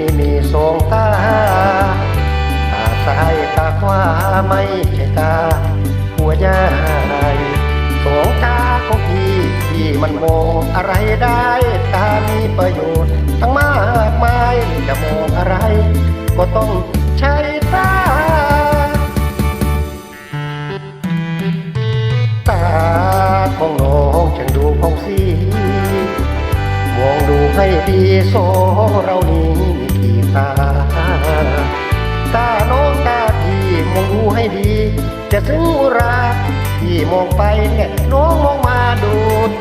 นี่มีสองตาตาซ้ายตาขวาไม่ใช่ตา หัวใหญ่สองตาของพี่พี่มันมองอะไรได้ตามีประโยชน์ทั้งมากมายจะมองอะไร ก็ต้องใช้ตาตาของน้องฉันดูพองสีมองดูให้ดีโซเรานี มองดูให้ดี จะซึ้งอุราพี่มองไปเนี่ยน้องมองมาดู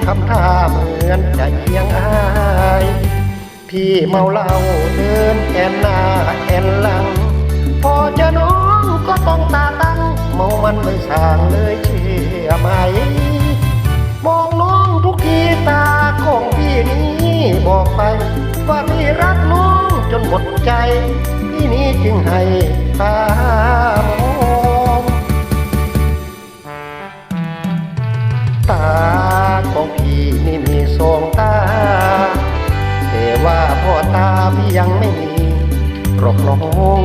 ทำท่าเหมือนจะเอียงอายพี่เมาเหล้าเดินแอนหน้าแอนหลัง พอจอน้องก็ต้องตาตั้งเมามันไม่สางเลยเชื่อไหม มองน้องทุกทีตาของพี่นี้บอกไป ว่าพี่รักน้องจนหมดใจพี่นี้จึงให้ตาม กรอกน้อง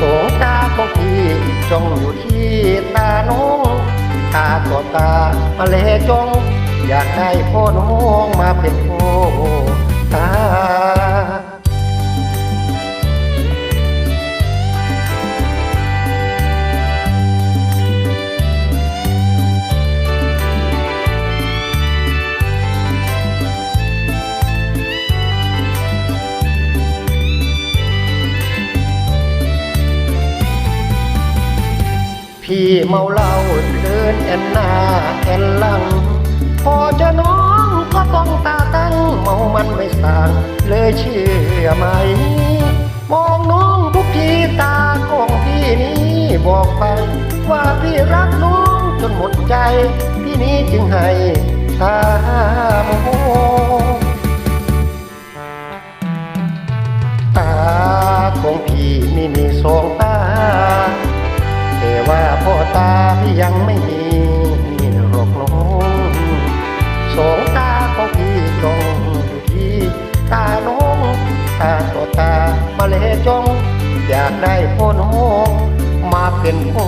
สงตาของพี่จ้องอยู่ที่ตาน้องตาต่อตามาเลจ้อง อยากได้พ่อน้องมาเป็นพ่อ พี่เมาเหล้าเดินแอนหน้าแอนหลัง พอจะน้องก็ต้องตาตั้ง เมามันไม่สางเลยเชื่อไหม มองน้องทุกทีตาของพี่นี้บอกไป ว่าพี่รักน้องจนหมดใจ พี่นี้จึงให้ตาโมตาของพี่นี่มีสองตา พ่อตาพี่ยังไม่มีหรอกน้องสองตาของพี่จ้องอยู่ที่ตาน้องตาต่อตามาเลจ้อง อยากได้พ่อน้องมาเป็นพ่อ